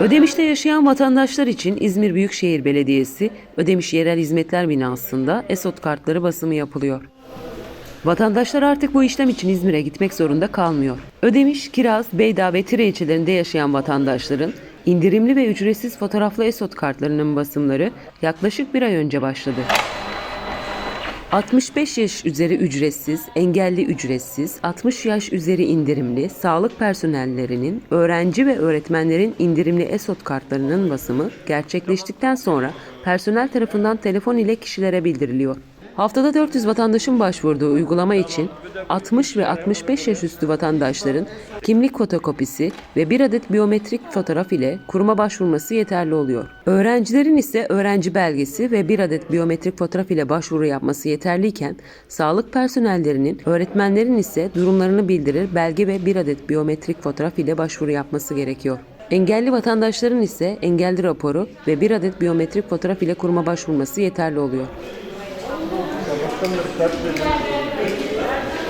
Ödemiş'te yaşayan vatandaşlar için İzmir Büyükşehir Belediyesi Ödemiş Yerel Hizmetler Binası'nda ESOT kartları basımı yapılıyor. Vatandaşlar artık bu işlem için İzmir'e gitmek zorunda kalmıyor. Ödemiş, Kiraz, Beyda ve Tire ilçelerinde yaşayan vatandaşların indirimli ve ücretsiz fotoğraflı ESOT kartlarının basımları yaklaşık bir ay önce başladı. 65 yaş üzeri ücretsiz, engelli ücretsiz, 60 yaş üzeri indirimli, sağlık personellerinin, öğrenci ve öğretmenlerin indirimli ESOT kartlarının basımı gerçekleştikten sonra personel tarafından telefon ile kişilere bildiriliyor. Haftada 400 vatandaşın başvurduğu uygulama için 60 ve 65 yaş üstü vatandaşların kimlik fotokopisi ve bir adet biyometrik fotoğraf ile kuruma başvurması yeterli oluyor. Öğrencilerin ise öğrenci belgesi ve bir adet biyometrik fotoğraf ile başvuru yapması yeterliyken, sağlık personellerinin, öğretmenlerin ise durumlarını bildirir belge ve bir adet biyometrik fotoğraf ile başvuru yapması gerekiyor. Engelli vatandaşların ise engelli raporu ve bir adet biyometrik fotoğraf ile kuruma başvurması yeterli oluyor konuları tartışmaya